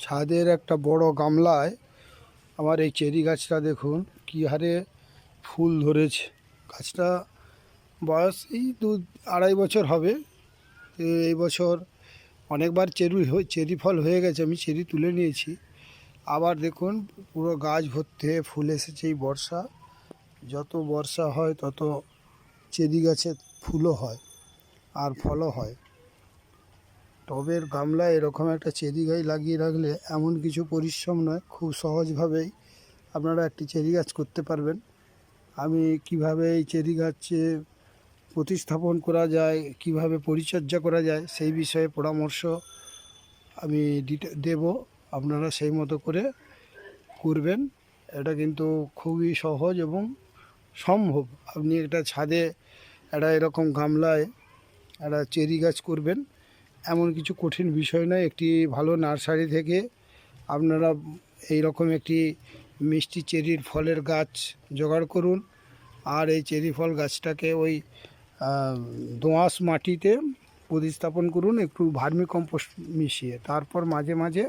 ছাদের একটা বড় গামলায় আমার এই চেরি গাছটা দেখুন, কী হারে ফুল ধরেছে। গাছটা বয়স এই দু আড়াই বছর হবে। এই বছর অনেকবার চেরি চেরি ফল হয়ে গেছে, আমি চেরি তুলে নিয়েছি। আবার দেখুন, পুরো গাছ ভর্তি ফুল এসেছে এই বর্ষা। যত বর্ষা হয়, তত চেরি গাছে ফুলও হয় আর ফলও হয়। টবের গামলায় এরকম একটা চেরি গাছ লাগিয়ে রাখলে এমন কিছু পরিশ্রম নয়, খুব সহজভাবেই আপনারা একটি চেরি গাছ করতে পারবেন। আমি কীভাবে এই চেরি গাছে প্রতিস্থাপন করা যায়, কীভাবে পরিচর্যা করা যায়, সেই বিষয়ে পরামর্শ আমি দেব। আপনারা সেই মতো করে করবেন। এটা কিন্তু খুবই সহজ এবং সম্ভব। আপনি একটা ছাদে একটা এরকম গামলায় একটা চেরি গাছ করবেন। এমন কিছু কঠিন বিষয় নয়। একটি ভালো নার্সারি থেকে আপনারা এই রকম একটি মিষ্টি চেরির ফলের গাছ জোগাড় করুন। আর এই চেরি ফল গাছটাকে ওই দোআঁশ মাটিতে প্রতিস্থাপন করুন, একটু ভার্মি কম্পোস্ট মিশিয়ে। তারপর মাঝে মাঝে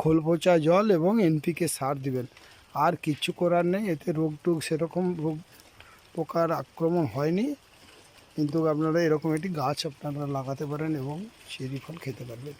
খোল পচা জল এবং এনপিকে সার দিবেন। আর কিচ্ছু করার নেই, এতে রোগ টোগ সেরকম রোগ পোকার আক্রমণ হয়নি। কিন্তু আপনারা এরকম একটি গাছ আপনারা লাগাতে পারেন এবং সেই ফল খেতে পারবেন।